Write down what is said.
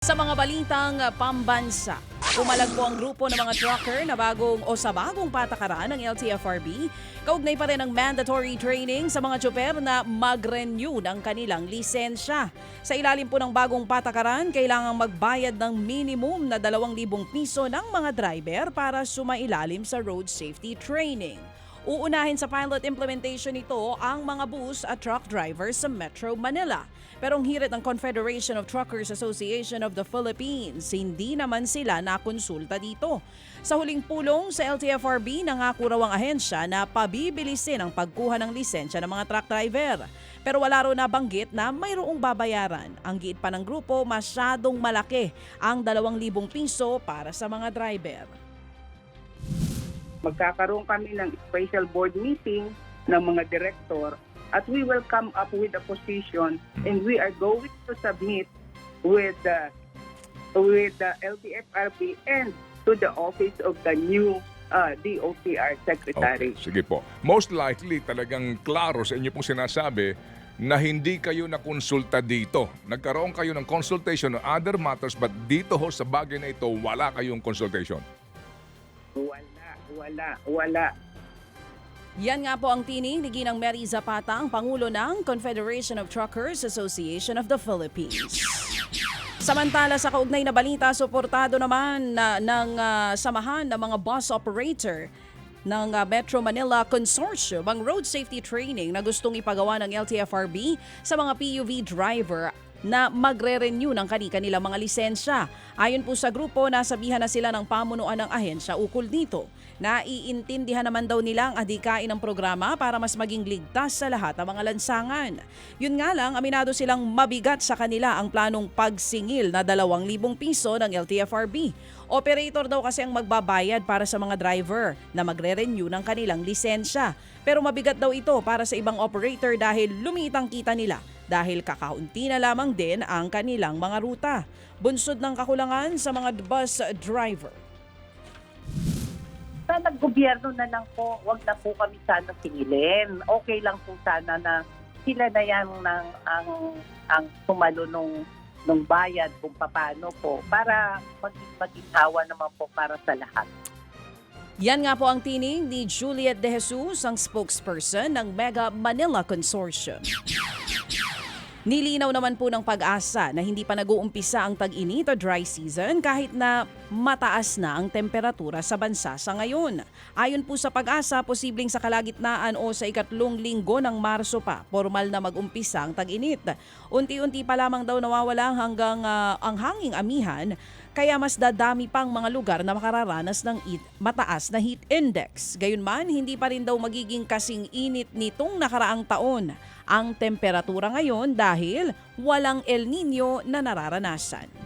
Sa mga balitang pambansa, pumalag po ang grupo ng mga trucker na bagong o sa bagong patakaran ng LTFRB. Kaugnay pa rin ang mandatory training sa mga tsuper na mag-renew ng kanilang lisensya. Sa ilalim po ng bagong patakaran, kailangang magbayad ng minimum na 2,000 piso ng mga driver para sumailalim sa road safety training. Uunahin sa pilot implementation nito ang mga bus at truck drivers sa Metro Manila. Pero ang hirit ng Confederation of Truckers Association of the Philippines, hindi naman sila nakonsulta dito. Sa huling pulong sa LTFRB, nangako raw ang ahensya na pabibilisin ang pagkuha ng lisensya ng mga truck driver. Pero wala raw nabanggit na mayroong babayaran. Ang giit pa ng grupo, masyadong malaki ang 2,000 piso para sa mga driver. Magkakaroon kami ng special board meeting ng mga director at we will come up with a position and we are going to submit with the with the LTFRB and to the office of the new uh, DOTR secretary. Okay, sige po. Most likely talagang klaro sa inyo pong sinasabi na hindi kayo nakonsulta dito. Nagkaroon kayo ng consultation on other matters but dito ho sa bagay na ito wala kayong consultation. Wala, wala, wala. Yan nga po ang tining ni Ginang Mary Zapata, ang Pangulo ng Confederation of Truckers Association of the Philippines. Samantala sa kaugnay na balita, suportado naman na, ng ah, samahan ng mga bus operator ng ah, Metro Manila Consortium ang road safety training na gustong ipagawa ng LTFRB sa mga PUV driver na magre-renew ng kani-kanilang mga lisensya. Ayon po sa grupo, nasabihan na sila ng pamunuan ng ahensya ukol dito. Naiintindihan naman daw nila ang adikain ng programa para mas maging ligtas sa lahat ng mga lansangan. Yun nga lang, aminado silang mabigat sa kanila ang planong pagsingil na 2,000 piso ng LTFRB. Operator daw kasi ang magbabayad para sa mga driver na magre-renew ng kanilang lisensya. Pero mabigat daw ito para sa ibang operator dahil lumiit ang kita nila dahil kakaunti na lamang din ang kanilang mga ruta. Bunsod ng kakulangan sa mga bus driver. sana gobyerno na lang po, wag na po kami sana singilin. Okay lang po sana na sila na yan ng, ang, ang sumalo nung, nung bayad kung paano po para maging maginhawa naman po para sa lahat. Yan nga po ang tining ni Juliet De Jesus, ang spokesperson ng Mega Manila Consortium. Nilinaw naman po ng pag-asa na hindi pa nag-uumpisa ang tag-init o dry season kahit na mataas na ang temperatura sa bansa sa ngayon. Ayon po sa pag-asa, posibleng sa kalagitnaan o sa ikatlong linggo ng Marso pa, formal na mag-umpisa ang tag-init. Unti-unti pa lamang daw nawawala hanggang ah, ang hanging amihan kaya mas dadami pang mga lugar na makararanas ng it, mataas na heat index. Gayunman, hindi pa rin daw magiging kasing init nitong nakaraang taon ang temperatura ngayon dahil walang El Nino na nararanasan.